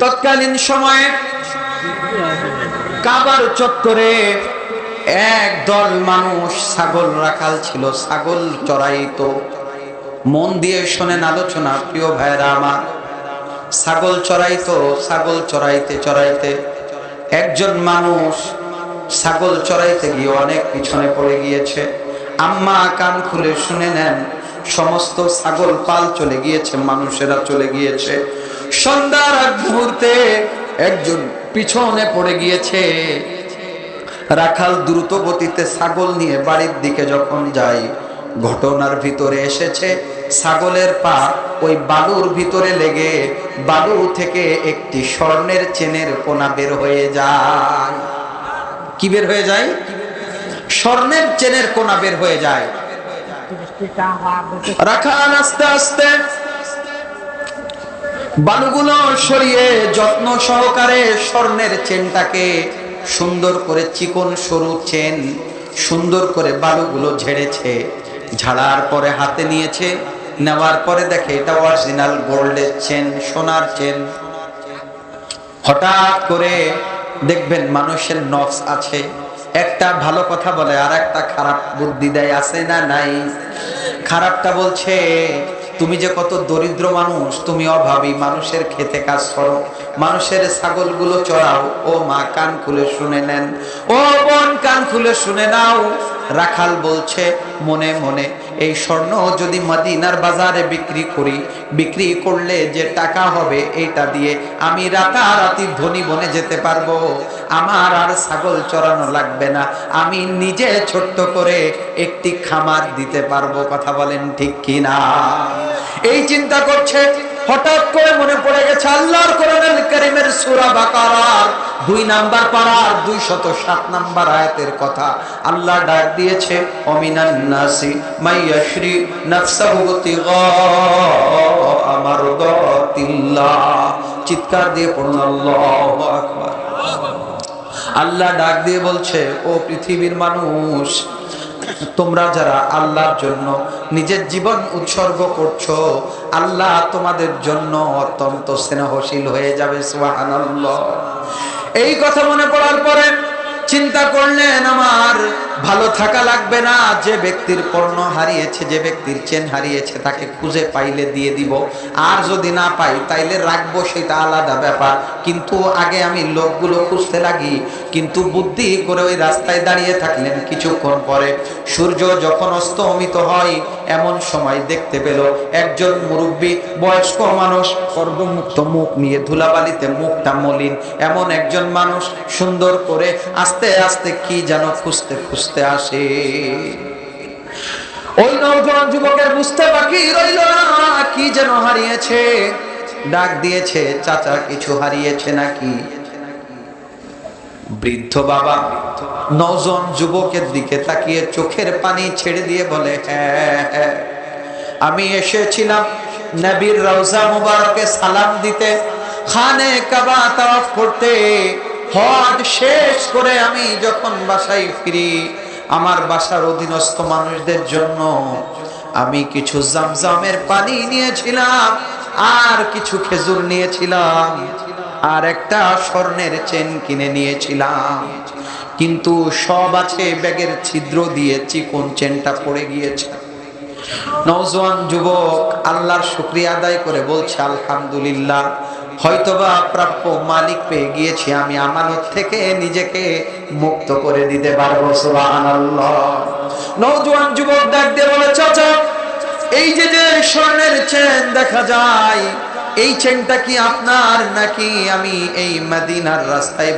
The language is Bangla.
তৎকালীন সময়ে কাবার চত্বরে এক দল মানুষ ছাগল রাখাল ছিল, ছাগল চড়াইতো। মন দিয়ে শোনেন আলোচনা, প্রিয় ভাইরা আমার। ছাগল চড়াইতো, ছাগল চড়াইতে চড়াইতে একজন মানুষ ছাগল চড়াইতে গিয়ে অনেক পিছনে পড়ে গিয়েছে। আম্মা কান খুলে শুনে নেন, সমস্ত ছাগল পাল চলে গিয়েছে, মানুষেরা চলে গিয়েছে। সন্ধ্যার আগ মুহূর্তে একজন পিছনে পড়ে গিয়েছে। রাখাল দ্রুত গতিতে ছাগল নিয়ে বাড়ির দিকে যখন যায় ঘটনার ভিতরে এসেছে ছাগলের পা ওই বালুর ভিতরে লেগে বালু থেকে একটি স্বর্ণের চেনের কোনা বের হয়ে যায়। কি বের হয়ে যায়? স্বর্ণের চেনের কোনা বের হয়ে যায়। রাখাল আস্তে আস্তে বালুগুলো সরিয়ে যত্ন সহকারে স্বর্ণের চেনটাকে সুন্দর করে চিকন সরু চেন সুন্দর করে বালুগুলো ঝেড়েছে, ঝাড়ার পরে হাতে নিয়েছে, নেওয়ার পরে দেখে এটা অরিজিনাল গোল্ডের চেন, সোনার চেন। হঠাৎ করে দেখবেন মানুষের নফস আছে, একটা ভালো কথা বলে আর একটা খারাপ বুদ্ধি দেয়, আছে না নাই? খারাপটা বলছে তুমি যে কত দরিদ্র মানুষ, তুমি অভাবী, মানুষের খেতে কাজ করো মানুষের ছাগলগুলো চড়াও। ও মা, কান খুলে শুনে নেন। ও বোন, কান খুলে শুনে নাও। রাখাল বলছে মনে মনে, এই স্বর্ণ যদি মদিনার বাজারে বিক্রি করি, বিক্রি করলে যে টাকা হবে এইটা দিয়ে আমি রাতারাতি ধনী বনে যেতে পারব। আমার আর ছাগল চড়ানো লাগবে না। আমি নিজে ছোট্ট করে একটি খামার দিতে পারব, কথা বলেন ঠিক কিনা? এই চিন্তা করছে, হঠাৎ করে মনে পড়ে গেছে, আল্লাহর কোরআনুল কারীমের সূরা বাকারার দুই নাম্বার পাড়া আর দুই শত সাত নাম্বার আয়াতের কথা আল্লাহ ডাক দিয়েছে, অমিনান নাসি মাইয়াশরি নাফসাহু তিগা চিৎকার দিয়ে পড়ুন আল্লাহু আকবার। আল্লাহ ডাক দিয়ে বলছে, ও পৃথিবীর মানুষ, তোমরা যারা আল্লাহর জন্য নিজের জীবন উৎসর্গ করছ, আল্লাহ তোমাদের জন্য অত্যন্ত স্নেহশীল হয়ে যাবে, সুবহানাল্লাহ। এই কথা মনে পড়ার পরে চিন্তা করলেন আমার ভালো থাকা লাগবে না। যে ব্যক্তির পণ্য হারিয়েছে, যে ব্যক্তির চেন হারিয়েছে, তাকে খুঁজে পাইলে দিয়ে দিব। আর যদি না পাই, তাইলে রাখব, সেটা আলাদা ব্যাপার। কিন্তু আগে আমি লোকগুলো খুঁজতে লাগি। কিন্তু বুদ্ধি করে ওই রাস্তায় দাঁড়িয়ে থাকলেন কিছুক্ষণ পরে। সূর্য যখন অস্তমিত হয়, এমন সময় দেখতে পেল একজন মুরব্বী, বয়স্ক মানুষ কর্মমুক্ত মুখ নিয়ে ধুলাবালিতে মুখটা মলিন। এমন একজন মানুষ সুন্দর করে আস্তে আস্তে কি যেন খুঁজতে খুঁজতে আসে। ওই নৌজওয়ান যুবকের বুঝতে বাকি রইল না, কি যেন হারিয়েছে। ডাক দিয়েছে, চাচা, কিছু হারিয়েছে নাকি? বৃদ্ধ বাবা নজন যুবকের দিকে তাকিয়ে চোখের পানি ছেড়ে দিয়ে বলে হ্যাঁ হ্যাঁ আমি এসেছিলাম নবীর রওজা মুবারকে সালাম দিতে, খানে কাবা তাওয়াফ করতে। হজ শেষ করে আমি যখন বাসায় ফিরি আমার বাসার অধীনস্থ মানুষদের জন্য আমি কিছু জামজামের পানি নিয়েছিলাম, আর কিছু খেজুর নিয়েছিলাম, আর একটা স্বর্ণের চেন কিনে নিয়েছিলাম। কিন্তু সব আছে, ব্যাগের ছিদ্র দিয়ে চিকন চেনটা পড়ে গিয়েছে। নওজোয়ান যুবক আল্লাহর শুক্রিয়া আদায় করে বলছে, আলহামদুলিল্লাহ, হয়তোবা প্রাপ্য মালিক পেয়ে গিয়েছি, আমি আমানত থেকে নিজেকে মুক্ত করে দিতে পারব, সুবহানাল্লাহ। যুবক ডাক দিয়ে বলে, চাচা, এই যে যে স্বর্ণের চেন দেখা যায়, এই চেনটা কি আপনার নাকি আমি এই মদিনার রাস্তায়